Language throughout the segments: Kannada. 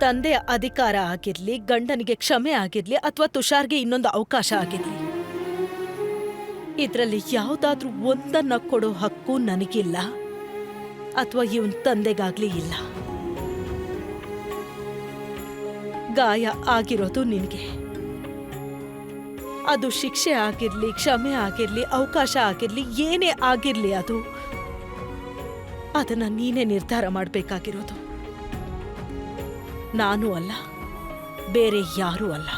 ತಂದೆಯ ಅಧಿಕಾರ ಆಗಿರ್ಲಿ, ಗಂಡನಿಗೆ ಕ್ಷಮೆ ಆಗಿರ್ಲಿ ಅಥವಾ ತುಷಾರ್ಗೆ ಇನ್ನೊಂದು ಅವಕಾಶ ಆಗಿರ್ಲಿ. ಇದರಲ್ಲಿ ಯಾವುದಾದ್ರೂ ಒಂದನ್ನ ಕೊಡೋ ಹಕ್ಕು ನನಗಿಲ್ಲ ಅಥವಾ ಇವನ್ ತಂದೆಗಾಗ್ಲಿ ಇಲ್ಲ. ಗಾಯ ಆಗಿರೋದು ನಿನಗೆ. ಅದು ಶಿಕ್ಷೆ ಆಗಿರ್ಲಿ, ಕ್ಷಮೆ ಆಗಿರ್ಲಿ, ಅವಕಾಶ ಆಗಿರ್ಲಿ, ಏನೇ ಆಗಿರ್ಲಿ ಅದು, ಅದನ್ನ ನೀನೇ ನಿರ್ಧಾರ ಮಾಡಬೇಕಾಗಿರೋದು. ನಾನು ಅಲ್ಲ, ಬೇರೆ ಯಾರೂ ಅಲ್ಲ?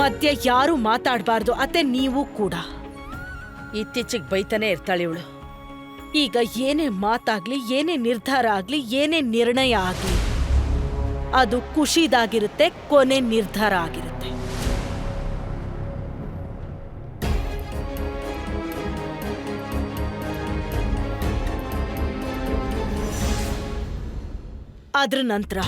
ಮಧ್ಯೆ ಯಾರು ಮಾತಾಡಬಾರ್ದು, ಅತ್ತೆ ನೀವು ಕೂಡ. ಇತ್ತೀಚೆಗೆ ಬೈತಾನೆ ಇರ್ತಾಳೆ ಇವಳು. ಈಗ ಏನೇ ಮಾತಾಗ್ಲಿ, ಏನೇ ನಿರ್ಧಾರ ಆಗ್ಲಿ, ಏನೇ ನಿರ್ಣಯ ಆಗ್ಲಿ, ಅದು ಖುಷಿದಾಗಿರುತ್ತೆ, ಕೊನೆ ನಿರ್ಧಾರ ಆಗಿರುತ್ತೆ. ಅದ್ರ ನಂತರ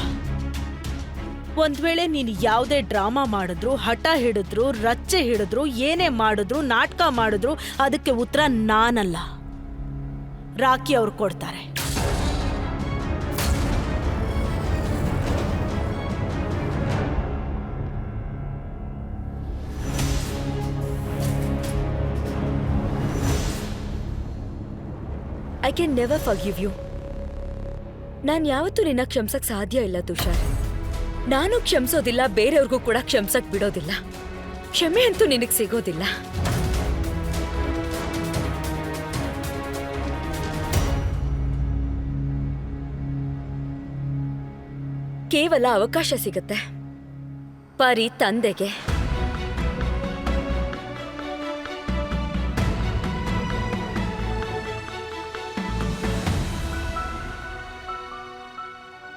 ಒಂದ್ ವೇಳೆ ನೀನು ಯಾವುದೇ ಡ್ರಾಮಾ ಮಾಡಿದ್ರು, ಹಠ ಹಿಡಿದ್ರು, ರಚ್ಚೆ ಹಿಡಿದ್ರು, ಏನೇ ಮಾಡಿದ್ರು, ನಾಟಕ ಮಾಡಿದ್ರು, ಅದಕ್ಕೆ ಉತ್ತರ ನಾನಲ್ಲ. ರಾಕಿ ಅವ್ರು ಕೊಡ್ತಾರೆ. I can never forgive you ನಾನು ಯಾವತ್ತೂ ನಿನ್ನ ಕ್ಷಮಿಸಕ್ ಸಾಧ್ಯ ಇಲ್ಲ, ತುಷಾರ್. ನಾನು ಕ್ಷಮಿಸೋದಿಲ್ಲ, ಬೇರೆಯವ್ರಿಗೂ ಕೂಡ ಕ್ಷಮಿಸಕ್ ಬಿಡೋದಿಲ್ಲ. ಕ್ಷಮೆ ಅಂತೂ ನಿನಗೆ ಸಿಗೋದಿಲ್ಲ. ಕೇವಲ ಅವಕಾಶ ಸಿಗುತ್ತೆ. ಪರಿ ತಂದೆಗೆ.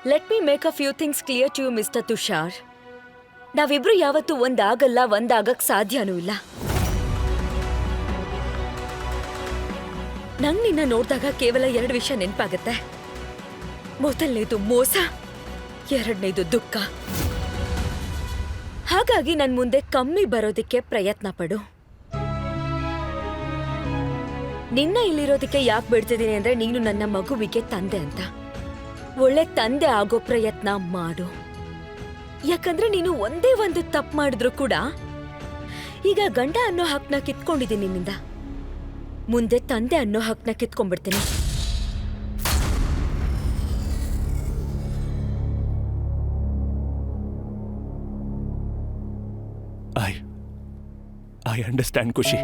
Let me make a few things clear to you mister Tushar ನಾವಿಬ್ರು ಯಾವತ್ತೂ ಒಂದಾಗಲ್ಲ, ಒಂದಾಗಕ್ ಸಾಧ್ಯನೂ ಇಲ್ಲ. ನಂಗ್ ನಿನ್ನ ನೋಡಿದಾಗ ಕೇವಲ ಎರಡು ವಿಷಯ ನೆನಪಾಗತ್ತೆ. ಮೊದಲನೇದು ಮೋಸ, ಎರಡನೇದು ದುಃಖ. ಹಾಗಾಗಿ ನನ್ನ ಮುಂದೆ ಕಮ್ಮಿ ಬರೋದಕ್ಕೆ ಪ್ರಯತ್ನ ಪಡು. ನಿನ್ನ ಇಲ್ಲಿರೋದಕ್ಕೆ ಯಾಕೆ ಬಿಡ್ತಿದ್ದೀನಿ ಅಂದ್ರೆ ನೀನು ನನ್ನ ಮಗುವಿಗೆ ತಂದೆ ಅಂತ. ಒಳ್ಳೆ ತಂದೆ ಆಗೋ ಪ್ರಯತ್ನ ಮಾಡು. ಯಾಕಂದ್ರೆ ನೀನು ಒಂದೇ ಒಂದು ತಪ್ಪು ಮಾಡಿದ್ರು ಕೂಡ ಈಗ ಗಂಡ ಅನ್ನೋ ಹಕ್ನ ಕಿತ್ಕೊಂಡಿದ್ದೀನಿ ನಿನ್ನಿಂದ. ಮುಂದೆ ತಂದೆ ಅನ್ನೋ ಹಕ್ನ ಕಿತ್ಕೊಂಡ್ಬಿಡ್ತೀನಿ. I I understand Khushi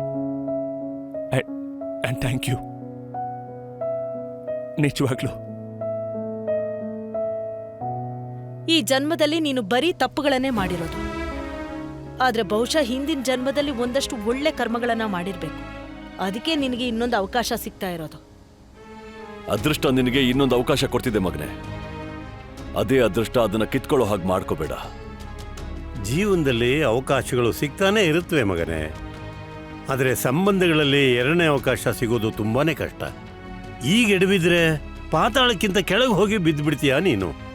thank you ನಿಜವಾಗ್ಲೂ. ಈ ಜನ್ಮದಲ್ಲಿ ನೀನು ಬರೀ ತಪ್ಪುಗಳನ್ನೇ ಮಾಡಿರೋದು. ಆದ್ರೆ ಬಹುಶಃ ಹಿಂದಿನ ಜನ್ಮದಲ್ಲಿ ಒಂದಷ್ಟು ಒಳ್ಳೆ ಕರ್ಮಗಳನ್ನ ಮಾಡಿರ್ಬೇಕು. ಅದಕ್ಕೆ ನಿನಗೆ ಇನ್ನೊಂದು ಅವಕಾಶ ಸಿಗ್ತಾ ಇರೋದು. ಅದೃಷ್ಟ ನಿನಗೆ ಇನ್ನೊಂದು ಅವಕಾಶ ಕೊಡ್ತಿದೆ ಮಗನೆ. ಅದೇ ಅದೃಷ್ಟ ಅದನ್ನ ಕಿತ್ಕೊಳ್ಳೋ ಹಾಗೆ ಮಾಡ್ಕೋಬೇಡ. ಜೀವನದಲ್ಲಿ ಅವಕಾಶಗಳು ಸಿಗ್ತಾನೆ ಇರುತ್ತವೆ ಮಗನೇ. ಆದರೆ ಸಂಬಂಧಗಳಲ್ಲಿ ಎರಡನೇ ಅವಕಾಶ ಸಿಗೋದು ತುಂಬಾನೇ ಕಷ್ಟ. ಈಗ ಎಡವಿದ್ರೆ ಪಾತಾಳಕ್ಕಿಂತ ಕೆಳಗೆ ಹೋಗಿ ಬಿದ್ದುಬಿಡ್ತೀಯಾ ನೀನು?